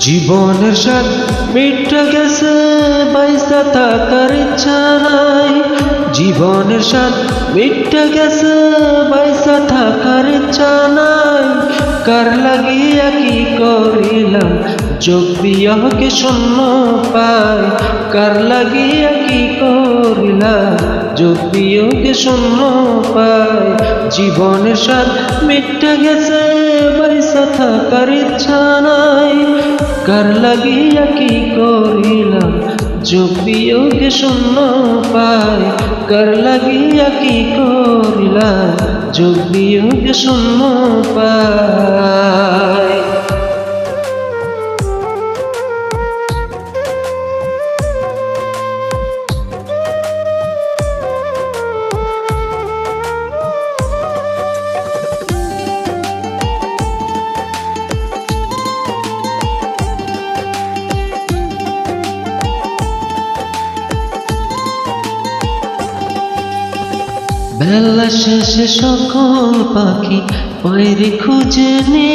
জীবনের স্বাদ মিটে গেছে, বাইসা থাকার ইচ্ছা নাই। জীবনের স্বাদ মিটে গেছে, বাইসা থাকার ইচ্ছা নাই। কার লাগিয়া কি করিলাম, যোগ বিয়াহকে শূন্য পাই। কার লাগিয়া কি করিলাম, যোগ বিয়োগে শূন্য পাই। জীবনের স্বাদ মিটে গেছে ইচ্ছা নাই? কার লাগিয়া কি করিলাম? যোগ বিয়োগে শূন্য পায় কার লাগিয়া কি করিলাম? যোগ বিয়োগে শূন্য পাই। বেলা শেষে সকল পাখি বাইরে খুঁজে নে।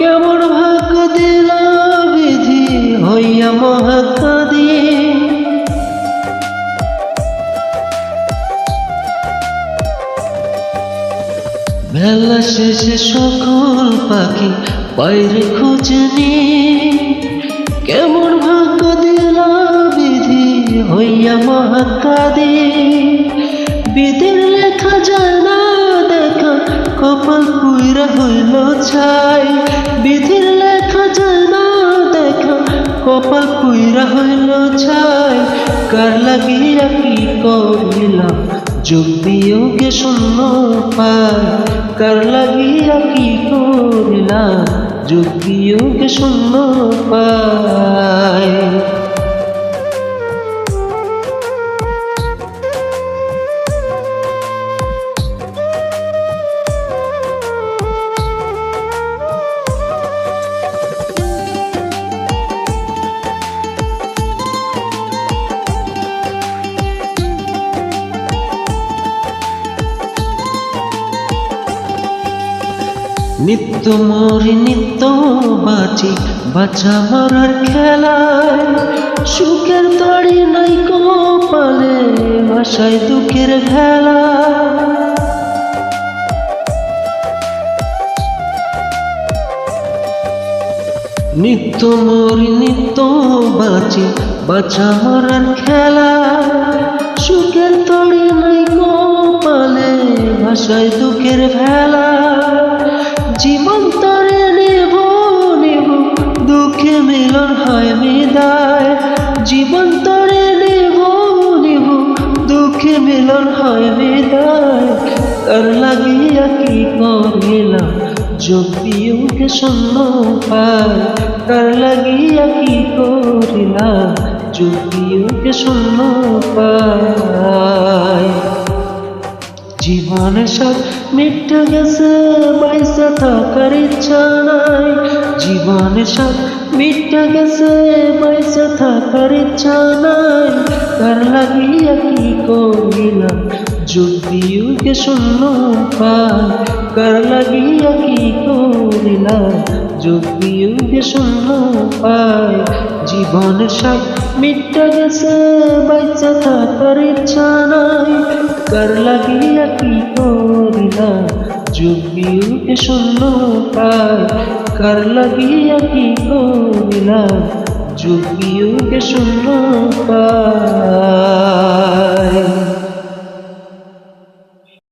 কেমন ভাগ্য দিল বিধি হইয়া মহাত্মা দিয়ে বেলা শেষে সকল পাখি বাইরে খুঁজে নে। কেমন ভাগ্য দিল বিধি হইয়া মহাত্মা কপাল পুইরা হইল ছাই। বিধির লেখা যায় না দেখা, কপাল পুইরা হইল ছাই। কার লাগিয়া কি করিলাম? যোগ বিয়োগে শূন্য পাই। কার লাগিয়া কি করিলাম? যোগ বিয়োগে শূন্য পাই। নিত্য মরি নিত্য বাঁচি বাঁচা মরার খেলায় সুখের তড়ি নাই কপালে ভাষায় দুঃখের ভেলা। নিত্য মরি নিত্য বাঁচি বাঁচা মরার খেলা। সুখের তড়ি নাই কপালে ভাষায় দুঃখের ভেলা। দুঃখে মিলন হয় বিদায়। জীবন তরে নেব নেব, দুঃখে মিলন হয় বিদায়। তার লাগিয়া কি করিলাম, যোগ বিয়োগে শূন্য পায়। তার লাগিয়া কি করিলাম, যোগ বিয়োগে শূন্য পায়। জীবনের সব মিটে গেছে, বাইসা থাকার ইচ্ছা নাই। জীবনের সব মিটে গেছে, বাইসা থাকার ইচ্ছা নাই। তার লাগিয়া কি করিলাম? বিয়োগে শূন্য পাই কার লাগিয়া কি করিলাম? বিয়োগে শূন্য পাই, জীবনের সব মিটে গেছে, বাইসা থাকার ইচ্ছা নাই। কার লাগিয়া কি করিলা? জুবি উঠে শূন্য কার কার লাগিয়া কি করিলা? জুবি উঠে শূন্য পাই